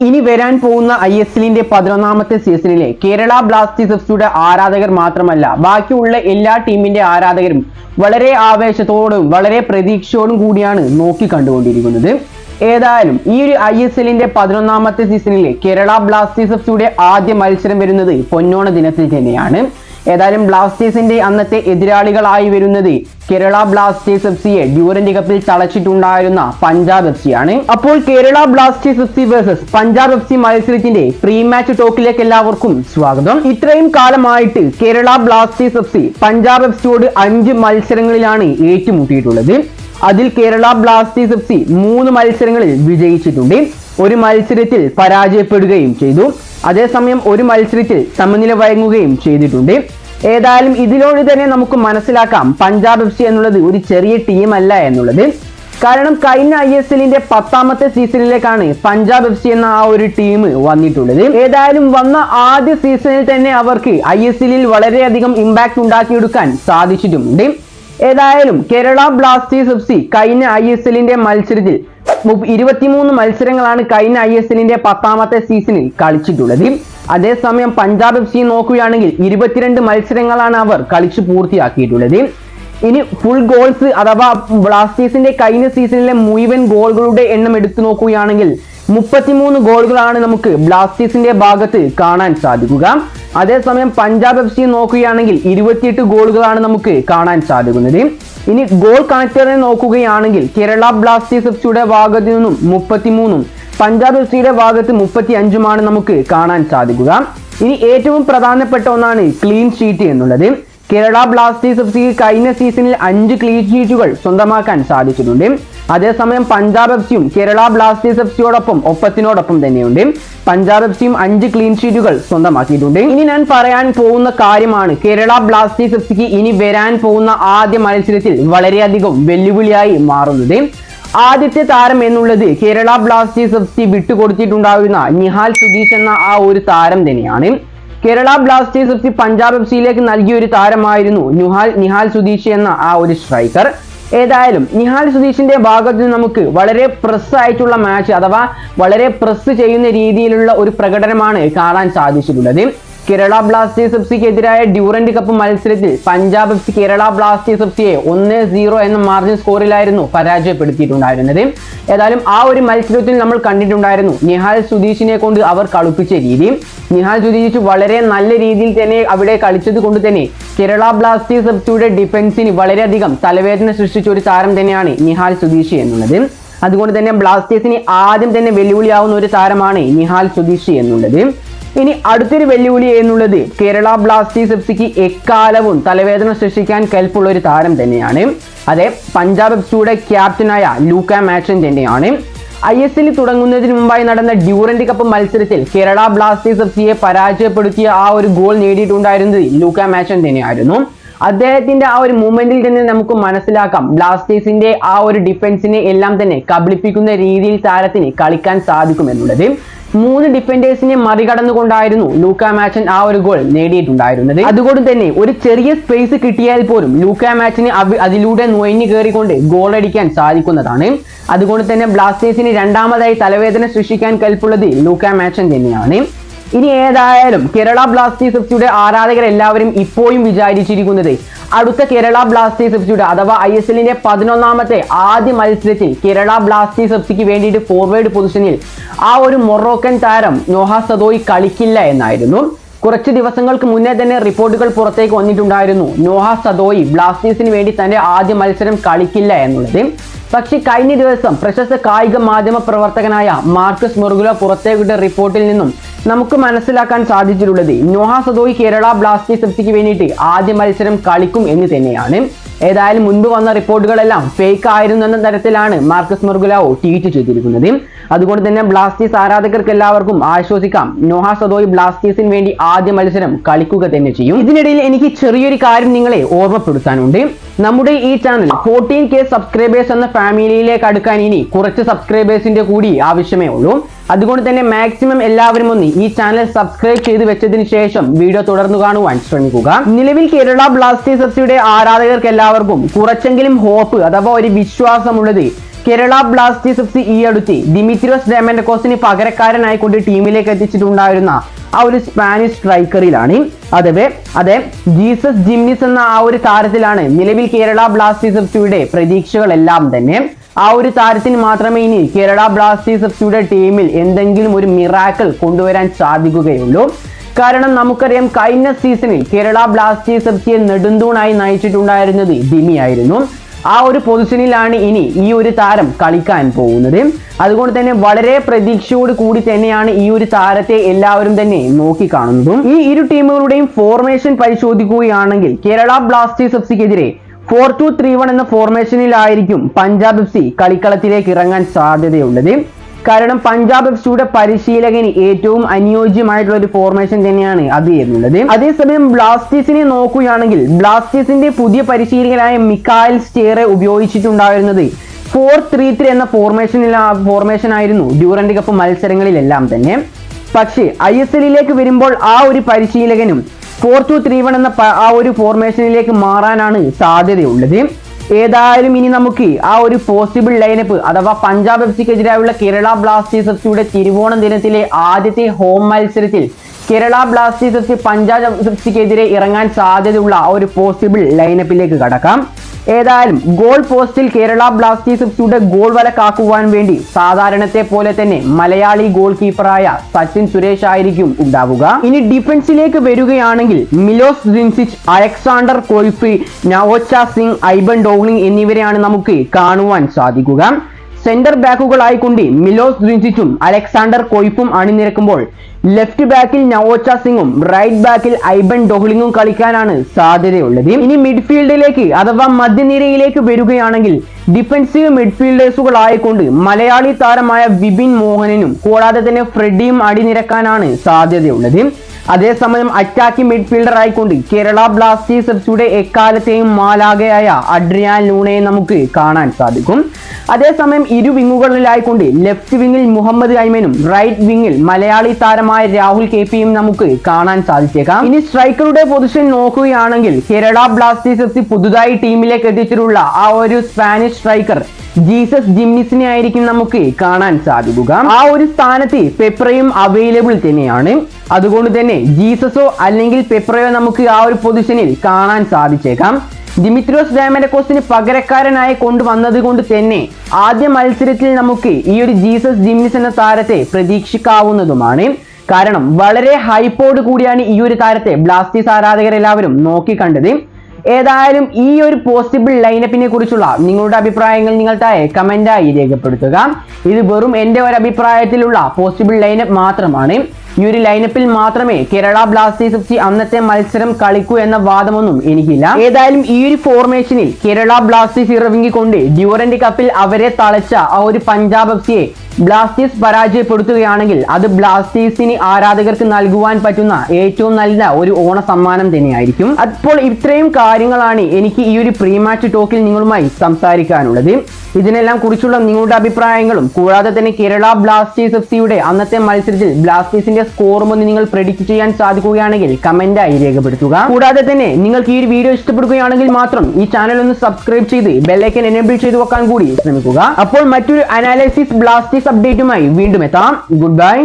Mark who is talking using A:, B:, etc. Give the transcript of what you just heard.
A: ഇനി വരാൻ പോകുന്ന ഐ എസ് എല്ലിന്റെ പതിനൊന്നാമത്തെ സീസണിലെ കേരള ബ്ലാസ്റ്റേഴ്സ് എഫ്സിയുടെ ആരാധകർ മാത്രമല്ല ബാക്കിയുള്ള എല്ലാ ടീമിന്റെ ആരാധകരും വളരെ ആവേശത്തോടും വളരെ പ്രതീക്ഷയോടും കൂടിയാണ് നോക്കി കണ്ടുകൊണ്ടിരിക്കുന്നത്. ഏതായാലും ഈ ഒരു ഐ എസ് എല്ലിന്റെ പതിനൊന്നാമത്തെ സീസണിലെ കേരള ബ്ലാസ്റ്റേഴ്സ് എഫ്സിയുടെ ആദ്യ മത്സരം വരുന്നത് പൊന്നോണ ദിനത്തിൽ തന്നെയാണ്. ഏതായാലും ബ്ലാസ്റ്റേഴ്സിന്റെ അന്നത്തെ എതിരാളികളായി വരുന്നത് കേരള ബ്ലാസ്റ്റേഴ്സ് എഫ് സിയെ ഡ്യൂറന്റ് കപ്പിൽ തളച്ചിട്ടുണ്ടായിരുന്ന പഞ്ചാബ് എഫ് സി ആണ് അപ്പോൾ Kerala Blasters F C versus Punjab F C മത്സരത്തിന്റെ പ്രീ മാച്ച് ടോക്കിലേക്ക് എല്ലാവർക്കും സ്വാഗതം. ഇത്രയും കാലമായിട്ട് Kerala Blasters F C Punjab F സിയോട് അഞ്ച് മത്സരങ്ങളിലാണ് ഏറ്റുമുട്ടിയിട്ടുള്ളത്. അതിൽ കേരള ബ്ലാസ്റ്റേഴ്സ് എഫ് സി മൂന്ന് മത്സരങ്ങളിൽ വിജയിച്ചിട്ടുണ്ട്. ഒരു മത്സരത്തിൽ പരാജയപ്പെടുകയും ചെയ്തു. അതേസമയം ഒരു മത്സരത്തിൽ സമനില വഴങ്ങുകയും ചെയ്തിട്ടുണ്ട്. ഏതായാലും ഇതിലൂടെ തന്നെ നമുക്ക് മനസ്സിലാക്കാം പഞ്ചാബ് എഫ് സി എന്നുള്ളത് ഒരു ചെറിയ ടീം അല്ല എന്നുള്ളത്. കാരണം കഴിഞ്ഞ ഐ എസ് എല്ലിന്റെ പത്താമത്തെ സീസണിലേക്കാണ് പഞ്ചാബ് എഫ് സി എന്ന ആ ഒരു ടീം വന്നിട്ടുള്ളത്. ഏതായാലും വന്ന ആദ്യ സീസണിൽ തന്നെ അവർക്ക് ഐ എസ് എല്ലിൽ വളരെയധികം ഇമ്പാക്ട് ഉണ്ടാക്കിയെടുക്കാൻ സാധിച്ചിട്ടുമുണ്ട് ഏതായാലും കേരള ബ്ലാസ്റ്റേഴ്സ് എഫ് സി കഴിഞ്ഞ ഐ എസ് എല്ലിന്റെ മത്സരത്തിൽ ഇരുപത്തിമൂന്ന് മത്സരങ്ങളാണ് കഴിഞ്ഞ ഐ എസ് എല്ലിന്റെ പത്താമത്തെ സീസണിൽ കളിച്ചിട്ടുള്ളത്. അതേസമയം പഞ്ചാബ് എഫ് സി നോക്കുകയാണെങ്കിൽ ഇരുപത്തിരണ്ട് മത്സരങ്ങളാണ് അവർ കളിച്ചു പൂർത്തിയാക്കിയിട്ടുള്ളത്. ഇനി ഫുൾ ഗോൾസ് അഥവാ ബ്ലാസ്റ്റേഴ്സിന്റെ കഴിഞ്ഞ സീസണിലെ മുഴുവൻ ഗോളുകളുടെ എണ്ണം എടുത്തു നോക്കുകയാണെങ്കിൽ മുപ്പത്തിമൂന്ന് ഗോളുകളാണ് നമുക്ക് ബ്ലാസ്റ്റേഴ്സിന്റെ ഭാഗത്ത് കാണാൻ സാധിക്കുക. അതേസമയം പഞ്ചാബ് എഫ് സി നോക്കുകയാണെങ്കിൽ ഇരുപത്തിയെട്ട് ഗോളുകളാണ് നമുക്ക് കാണാൻ സാധിക്കുന്നത്. ഇനി ഗോൾ കണക്ടറിനെ നോക്കുകയാണെങ്കിൽ കേരള ബ്ലാസ്റ്റേഴ്സ് എഫ് സിയുടെ ഭാഗത്ത് നിന്നും മുപ്പത്തിമൂന്നും പഞ്ചാബ് എഫ് സിയുടെ ഭാഗത്ത് മുപ്പത്തി അഞ്ചുമാണ് നമുക്ക് കാണാൻ സാധിക്കുക. ഇനി ഏറ്റവും പ്രധാനപ്പെട്ട ഒന്നാണ് ക്ലീൻ ഷീറ്റ് എന്നുള്ളത്. കേരള ബ്ലാസ്റ്റേഴ്സ് എഫ് സിക്ക് കഴിഞ്ഞ സീസണിൽ അഞ്ച് ക്ലീൻ ഷീറ്റുകൾ സ്വന്തമാക്കാൻ സാധിച്ചിട്ടുണ്ട്. അതേസമയം പഞ്ചാബ് എഫ് സിയും കേരള ബ്ലാസ്റ്റേഴ്സ് എഫ് സിയോടൊപ്പം ഒപ്പത്തിനോടൊപ്പം തന്നെയുണ്ട്. പഞ്ചാബ് എഫ് സിയും അഞ്ച് ക്ലീൻ ഷീറ്റുകൾ സ്വന്തമാക്കിയിട്ടുണ്ട്. ഇനി ഞാൻ പറയാൻ പോകുന്ന കാര്യമാണ് കേരള ബ്ലാസ്റ്റേഴ്സ് എഫ് സിക്ക് ഇനി വരാൻ പോകുന്ന ആദ്യ മത്സരത്തിൽ വളരെയധികം വെല്ലുവിളിയായി മാറുന്നത്. ആദ്യത്തെ താരം എന്നുള്ളത് കേരള ബ്ലാസ്റ്റേഴ്സ് എഫ് സി വിട്ടുകൊടുത്തിട്ടുണ്ടായിരുന്ന നിഹാൽ സുധീഷ് എന്ന ആ ഒരു താരം തന്നെയാണ്. Kerala Blasters F C Punjab F സിയിലേക്ക് നൽകിയ ഒരു താരമായിരുന്നു നിഹാൽ നിഹാൽ സുധീഷ് എന്ന ആ ഒരു സ്ട്രൈക്കർ ഏതായാലും നിഹാൽ സുധീഷിന്റെ ഭാഗത്ത് നിന്ന് നമുക്ക് വളരെ പ്രസ് ആയിട്ടുള്ള മാച്ച് അഥവാ വളരെ പ്രസ് ചെയ്യുന്ന രീതിയിലുള്ള ഒരു പ്രകടനമാണ് കാണാൻ സാധിച്ചിട്ടുള്ളത്. കേരള ബ്ലാസ്റ്റേഴ്സ് എഫ് സിക്കെതിരായ ഡ്യൂറന്റ് കപ്പ് മത്സരത്തിൽ Punjab F C Kerala Blasters F സിയെ ഒന്ന് സീറോ എന്ന മാർജിൻ സ്കോറിലായിരുന്നു പരാജയപ്പെടുത്തിയിട്ടുണ്ടായിരുന്നത്. ഏതായാലും ആ ഒരു മത്സരത്തിൽ നമ്മൾ കണ്ടിട്ടുണ്ടായിരുന്നു നിഹാൽ സുധീഷിനെ കൊണ്ട് അവർ കളിപ്പിച്ച രീതി നിഹാൽ സുധീഷ് വളരെ നല്ല രീതിയിൽ തന്നെ അവിടെ കളിച്ചത് കൊണ്ട് തന്നെ കേരള ബ്ലാസ്റ്റേഴ്സ് എഫ് സിയുടെ ഡിഫൻസിന് വളരെയധികം തലവേദന സൃഷ്ടിച്ച ഒരു താരം തന്നെയാണ് നിഹാൽ സുധീഷ് എന്നുള്ളത്. അതുകൊണ്ട് തന്നെ ബ്ലാസ്റ്റേഴ്സിന് ആദ്യം തന്നെ വെല്ലുവിളിയാവുന്ന ഒരു താരമാണ് നിഹാൽ സുധീഷ് എന്നുള്ളത്. ഇനി അടുത്തൊരു വെല്ലുവിളി എന്നുള്ളത് കേരള ബ്ലാസ്റ്റേഴ്സ് എഫ് സിക്ക് എക്കാലവും തലവേദന സൃഷ്ടിക്കാൻ കെൽപ്പുള്ള ഒരു താരം തന്നെയാണ്. അതെ പഞ്ചാബ് എഫ് സിയുടെ ക്യാപ്റ്റനായ ലൂക്ക മാച്ചൻ തന്നെയാണ്. ഐ എസ് എല്ലിൽ തുടങ്ങുന്നതിന് മുമ്പായി നടന്ന ഡ്യൂറന്റ് കപ്പ് മത്സരത്തിൽ കേരള ബ്ലാസ്റ്റേഴ്സ് എഫ് സിയെ പരാജയപ്പെടുത്തിയ ആ ഒരു ഗോൾ നേടിയിട്ടുണ്ടായിരുന്നത് ലൂക്ക മാച്ചൻ തന്നെയായിരുന്നു. അദ്ദേഹത്തിന്റെ ആ ഒരു മൂമെന്റിൽ തന്നെ നമുക്ക് മനസ്സിലാക്കാം ബ്ലാസ്റ്റേഴ്സിന്റെ ആ ഒരു ഡിഫൻസിനെ എല്ലാം തന്നെ കബളിപ്പിക്കുന്ന രീതിയിൽ താരത്തിന് കളിക്കാൻ സാധിക്കുമെന്നുള്ളത്. മൂന്ന് ഡിഫൻഡേഴ്സിനെ മറികടന്നുകൊണ്ടായിരുന്നു ലൂക്ക മാച്ചൻ ആ ഒരു ഗോൾ നേടിയിട്ടുണ്ടായിരുന്നത്. അതുകൊണ്ട് തന്നെ ഒരു ചെറിയ സ്പേസ് കിട്ടിയാൽ പോലും ലൂക്ക മാച്ചിന് അതിലൂടെ നുഴഞ്ഞു കയറിക്കൊണ്ട് ഗോൾ അടിക്കാൻ സാധിക്കുന്നതാണ്. അതുകൊണ്ട് തന്നെ ബ്ലാസ്റ്റേഴ്സിന് രണ്ടാമതായി തലവേദന സൃഷ്ടിക്കാൻ കൽപ്പുള്ളത് ലൂക്ക മാച്ചൻ തന്നെയാണ്. ഇനി ഏതായാലും കേരള ബ്ലാസ്റ്റേഴ്സ് എഫ് സിയുടെ ആരാധകർ എല്ലാവരും ഇപ്പോഴും വിചാരിച്ചിരിക്കുന്നത് അടുത്ത കേരള ബ്ലാസ്റ്റേഴ്സ് എഫ് സിയുടെ അഥവാ ഐ എസ് എല്ലിന്റെ പതിനൊന്നാമത്തെ ആദ്യ മത്സരത്തിൽ കേരള ബ്ലാസ്റ്റേഴ്സ് എഫ് സിക്ക് വേണ്ടിയിട്ട് ഫോർവേഡ് പൊസിഷനിൽ ആ ഒരു മൊറോക്കൻ താരം നോഹ സദോയി കളിക്കില്ല എന്നായിരുന്നു. കുറച്ച് ദിവസങ്ങൾക്ക് മുന്നേ തന്നെ റിപ്പോർട്ടുകൾ പുറത്തേക്ക് വന്നിട്ടുണ്ടായിരുന്നു. നോഹ സദോയി ബ്ലാസ്റ്റേഴ്സിന് വേണ്ടി തന്റെ ആദ്യ മത്സരം കളിക്കില്ല എന്നുള്ളത്. പക്ഷേ കഴിഞ്ഞ ദിവസം പ്രശസ്ത കായിക മാധ്യമ പ്രവർത്തകനായ മാർക്കസ് മുറുകുല പുറത്തേക്കിട്ട റിപ്പോർട്ടിൽ നിന്നും നമുക്ക് മനസ്സിലാക്കാൻ സാധിച്ചിട്ടുള്ളത്. നോഹ കേരള ബ്ലാസ്റ്റേഴ്സ് എഫ് സിക്ക് വേണ്ടിയിട്ട് ആദ്യ മത്സരം കളിക്കും എന്ന് തന്നെയാണ്. ഏതായാലും മുൻപ് വന്ന റിപ്പോർട്ടുകളെല്ലാം ഫേക്ക് ആയിരുന്നു എന്ന തരത്തിലാണ് മാർക്കസ് മുർഗുലാവോ ട്വീറ്റ് ചെയ്തിരിക്കുന്നത്. അതുകൊണ്ട് തന്നെ ബ്ലാസ്റ്റേഴ്സ് ആരാധകർക്ക് എല്ലാവർക്കും ആശ്വസിക്കാം. നോഹ സദോയ് ബ്ലാസ്റ്റേഴ്സിന് വേണ്ടി ആദ്യ മത്സരം കളിക്കുക തന്നെ ചെയ്യും. ഇതിനിടയിൽ എനിക്ക് ചെറിയൊരു കാര്യം നിങ്ങളെ ഓർമ്മപ്പെടുത്താനുണ്ട്. നമ്മുടെ ഈ ചാനൽ ഫോർട്ടീൻ കെ സബ്സ്ക്രൈബേഴ്സ് എന്ന ഫാമിലിയിലേക്ക് അടുക്കാൻ ഇനി കുറച്ച് സബ്സ്ക്രൈബേഴ്സിന്റെ കൂടി ആവശ്യമേ ഉള്ളൂ. അതുകൊണ്ട് തന്നെ മാക്സിമം എല്ലാവരും ഒന്ന് ഈ ചാനൽ സബ്സ്ക്രൈബ് ചെയ്ത് വെച്ചതിന് ശേഷം വീഡിയോ തുടർന്ന് കാണുവാൻ ശ്രമിക്കുക. നിലവിൽ കേരള ബ്ലാസ്റ്റേഴ്സ് എഫ് സിയുടെ ആരാധകർക്ക് എല്ലാവർക്കും കുറച്ചെങ്കിലും ഹോപ്പ് അഥവാ ഒരു വിശ്വാസമുള്ളത്. കേരള ബ്ലാസ്റ്റേഴ്സ് എഫ് സി ഈ അടുത്ത് ദിമിത്രിയോസ് ഡെമൻഡക്കോസിന് പകരക്കാരനായിക്കൊണ്ട് ടീമിലേക്ക് എത്തിച്ചിട്ടുണ്ടായിരുന്ന ആ ഒരു സ്പാനിഷ് സ്ട്രൈക്കറിലാണ്. അതേ അതെ ജീസസ് ജിംനിസ് എന്ന ആ ഒരു താരത്തിലാണ് നിലവിൽ കേരള ബ്ലാസ്റ്റേഴ്സ് എഫ് സിയുടെ പ്രതീക്ഷകളെല്ലാം തന്നെ. ആ ഒരു താരത്തിന് മാത്രമേ ഇനി കേരള ബ്ലാസ്റ്റേഴ്സ് എഫ് സിയുടെ ടീമിൽ എന്തെങ്കിലും ഒരു മിറാക്കിൾ കൊണ്ടുവരാൻ സാധിക്കുകയുള്ളൂ. കാരണം നമുക്കറിയാം കഴിഞ്ഞ സീസണിൽ കേരള ബ്ലാസ്റ്റേഴ്സ് എഫ് സിയെ നെടുന്തൂണായി നയിച്ചിട്ടുണ്ടായിരുന്നത് ദിമി ആയിരുന്നു ആ ഒരു പൊസിഷനിലാണ് ഇനി ഈ ഒരു താരം കളിക്കാൻ പോകുന്നത്. അതുകൊണ്ട് തന്നെ വളരെ പ്രതീക്ഷയോട് കൂടി തന്നെയാണ് ഈ ഒരു താരത്തെ എല്ലാവരും തന്നെ നോക്കിക്കാണുന്നതും ഈ ഇരു ടീമുകളുടെയും ഫോർമേഷൻ പരിശോധിക്കുകയാണെങ്കിൽ കേരള ബ്ലാസ്റ്റേഴ്സ് എഫ് സിക്കെതിരെ ഫോർ ടു ത്രീ വൺ എന്ന ഫോർമേഷനിലായിരിക്കും പഞ്ചാബ് എഫ് സി കളിക്കളത്തിലേക്ക് ഇറങ്ങാൻ സാധ്യതയുള്ളത്. കാരണം പഞ്ചാബ് എഫ് സിയുടെ പരിശീലകന് ഏറ്റവും അനുയോജ്യമായിട്ടുള്ള ഒരു ഫോർമേഷൻ തന്നെയാണ് അത് എന്നുള്ളത്. അതേസമയം ബ്ലാസ്റ്റേഴ്സിനെ നോക്കുകയാണെങ്കിൽ ബ്ലാസ്റ്റേഴ്സിന്റെ പുതിയ പരിശീലകനായ മിക്കായൽ സ്റ്റേറെ ഉപയോഗിച്ചിട്ടുണ്ടായിരുന്നത് ഫോർ ത്രീ ത്രീ എന്ന ഫോർമേഷനിൽ ഫോർമേഷൻ ആയിരുന്നു ഡ്യൂറന്റ് കപ്പ് മത്സരങ്ങളിലെല്ലാം തന്നെ. പക്ഷേ ഐ എസ് എല്ലിലേക്ക് വരുമ്പോൾ ആ ഒരു പരിശീലകനും ഫോർ ടു ത്രീ വൺ എന്ന ആ ഒരു ഫോർമേഷനിലേക്ക് മാറാനാണ് സാധ്യതയുള്ളത്. ഏതായാലും ഇനി നമുക്ക് ആ ഒരു പോസിബിൾ ലൈനപ്പ് അഥവാ പഞ്ചാബ് എഫ് സിക്കെതിരായുള്ള കേരള ബ്ലാസ്റ്റേഴ്സ് എഫ് സിയുടെ തിരുവോണം ദിനത്തിലെ ആദ്യത്തെ ഹോം മത്സരത്തിൽ Kerala Blasters F C Punjab F സിക്കെതിരെ ഇറങ്ങാൻ സാധ്യതയുള്ള ആ ഒരു പോസിബിൾ ലൈനപ്പിലേക്ക് കടക്കാം. ഏതായാലും ഗോൾ പോസ്റ്റിൽ കേരള ബ്ലാസ്റ്റേഴ്സ് എഫ് ഗോൾ വല കാക്കുവാൻ വേണ്ടി സാധാരണത്തെ പോലെ തന്നെ മലയാളി ഗോൾ കീപ്പറായ സച്ചിൻ സുരേഷ് ആയിരിക്കും ഉണ്ടാവുക. ഇനി ഡിഫൻസിലേക്ക് വരികയാണെങ്കിൽ മിലോസ് ജിൻസിച്ച് അലക്സാണ്ടർ കോയ്ഫി നവോച്ച സിംഗ് ഐബൻ ഡോഹ്ലിംഗ് എന്നിവരെയാണ് നമുക്ക് കാണുവാൻ സാധിക്കുക. സെന്റർ ബാക്കുകളായിക്കൊണ്ട് മിലോസ് ദ്വിഞ്ചിച്ചും അലക്സാണ്ടർ കൊയ്ഫും അണിനിരക്കുമ്പോൾ ലെഫ്റ്റ് ബാക്കിൽ നവോച്ച സിംഗും റൈറ്റ് ബാക്കിൽ ഐബൻ ഡോഹ്ലിംഗും കളിക്കാനാണ് സാധ്യതയുള്ളത്. ഇനി മിഡ്ഫീൽഡിലേക്ക് അഥവാ മധ്യനിരയിലേക്ക് വരികയാണെങ്കിൽ ഡിഫൻസീവ് മിഡ്ഫീൽഡേഴ്സുകളായിക്കൊണ്ട് മലയാളി താരമായ വിപിൻ മോഹനനും കൂടാതെ തന്നെ ഫ്രെഡിയും അടിനിരക്കാനാണ് സാധ്യതയുള്ളത്. അതേസമയം അറ്റാക്കിംഗ് മിഡ്ഫീൽഡർ ആയിക്കൊണ്ട് കേരള ബ്ലാസ്റ്റേഴ്സ് എഫ് സിയുടെ എക്കാലത്തെയും മാലാകയായ അഡ്രിയാൻ ലൂണയെ നമുക്ക് കാണാൻ സാധിക്കും. അതേസമയം ഇരു വിങ്ങുകളിലായിക്കൊണ്ട് ലെഫ്റ്റ് വിങ്ങിൽ മുഹമ്മദ് ഐമനും റൈറ്റ് വിങ്ങിൽ മലയാളി താരമായ രാഹുൽ കെ പിയും നമുക്ക് കാണാൻ സാധിച്ചേക്കാം. ഇനി സ്ട്രൈക്കറുടെ പൊസിഷൻ നോക്കുകയാണെങ്കിൽ കേരള ബ്ലാസ്റ്റേഴ്സ് എഫ് സി പുതുതായി ടീമിലേക്ക് എത്തിച്ചിട്ടുള്ള ആ ഒരു സ്പാനിഷ് സ്ട്രൈക്കർ ജീസസ് ജിംനിസിനെ ആയിരിക്കും നമുക്ക് കാണാൻ സാധിക്കുക. ആ ഒരു സ്ഥാനത്ത് പെപ്രയും അവൈലബിൾ തന്നെയാണ്. അതുകൊണ്ട് തന്നെ ജീസസോ അല്ലെങ്കിൽ പെപ്രയോ നമുക്ക് ആ ഒരു പൊസിഷനിൽ കാണാൻ സാധിച്ചേക്കാം. ദിമിത്രോസ് ഡാമനക്കോസിന് പകരക്കാരനായി കൊണ്ടുവന്നത് കൊണ്ട് തന്നെ ആദ്യ മത്സരത്തിൽ നമുക്ക് ഈ ഒരു ജീസസ് ജിംനിസ് എന്ന താരത്തെ പ്രതീക്ഷിക്കാവുന്നതുമാണ്. കാരണം വളരെ ഹൈപ്പോട് കൂടിയാണ് ഈ ഒരു താരത്തെ ബ്ലാസ്റ്റേഴ്സ് ആരാധകരെല്ലാവരും നോക്കിക്കണ്ടത്. ഏതായാലും ഈ ഒരു പോസിബിൾ ലൈനപ്പിനെ കുറിച്ചുള്ള നിങ്ങളുടെ അഭിപ്രായങ്ങൾ നിങ്ങൾ താഴെ കമന്റായി രേഖപ്പെടുത്തുക. ഇത് വെറും എന്റെ ഒരു അഭിപ്രായത്തിലുള്ള പോസിബിൾ ലൈനപ്പ് മാത്രമാണ്. ഈ ഒരു ലൈനപ്പിൽ മാത്രമേ കേരള ബ്ലാസ്റ്റേഴ്സ് എഫ് സി അന്നത്തെ മത്സരം കളിക്കൂ എന്ന വാദമൊന്നും എനിക്കില്ല. ഏതായാലും ഈ ഒരു ഫോർമേഷനിൽ കേരള ബ്ലാസ്റ്റേഴ്സ് ഇറങ്ങിക്കൊണ്ട് ഡ്യൂറന്റ് കപ്പിൽ അവരെ തളച്ച ആ ഒരു പഞ്ചാബ് എഫ് സിയെ ബ്ലാസ്റ്റേഴ്സ് പരാജയപ്പെടുത്തുകയാണെങ്കിൽ അത് ബ്ലാസ്റ്റേഴ്സിന് ആരാധകർക്ക് നൽകുവാൻ പറ്റുന്ന ഏറ്റവും നല്ല ഒരു ഓണ സമ്മാനം തന്നെയായിരിക്കും. അപ്പോൾ ഇത്രയും കാര്യങ്ങളാണ് എനിക്ക് ഈ ഒരു പ്രീ മാച്ച് ടോക്കിൽ നിങ്ങളുമായി സംസാരിക്കാനുള്ളത്. ഇതിനെല്ലാം കുറിച്ചുള്ള നിങ്ങളുടെ അഭിപ്രായങ്ങളും കൂടാതെ തന്നെ കേരള ബ്ലാസ്റ്റേഴ്സ് എഫ് സിയുടെ അന്നത്തെ മത്സരത്തിൽ ബ്ലാസ്റ്റേഴ്സിന്റെ സ്കോറും ഒന്ന് നിങ്ങൾ പ്രെഡിക്റ്റ് ചെയ്യാൻ സാധിക്കുകയാണെങ്കിൽ കമന്റ് ആയി രേഖപ്പെടുത്തുക. കൂടാതെ തന്നെ നിങ്ങൾക്ക് ഈ വീഡിയോ ഇഷ്ടപ്പെടുകയാണെങ്കിൽ മാത്രം ഈ ചാനൽ ഒന്ന് സബ്സ്ക്രൈബ് ചെയ്ത് ബെല്ലൈക്കൻ എനേബിൾ ചെയ്ത് വെക്കാൻ കൂടി ശ്രമിക്കുക. അപ്പോൾ മറ്റൊരു അനാലിസിസ് ബ്ലാസ്റ്റിക്സ് അപ്ഡേറ്റുമായി വീണ്ടും എത്താം. Good bye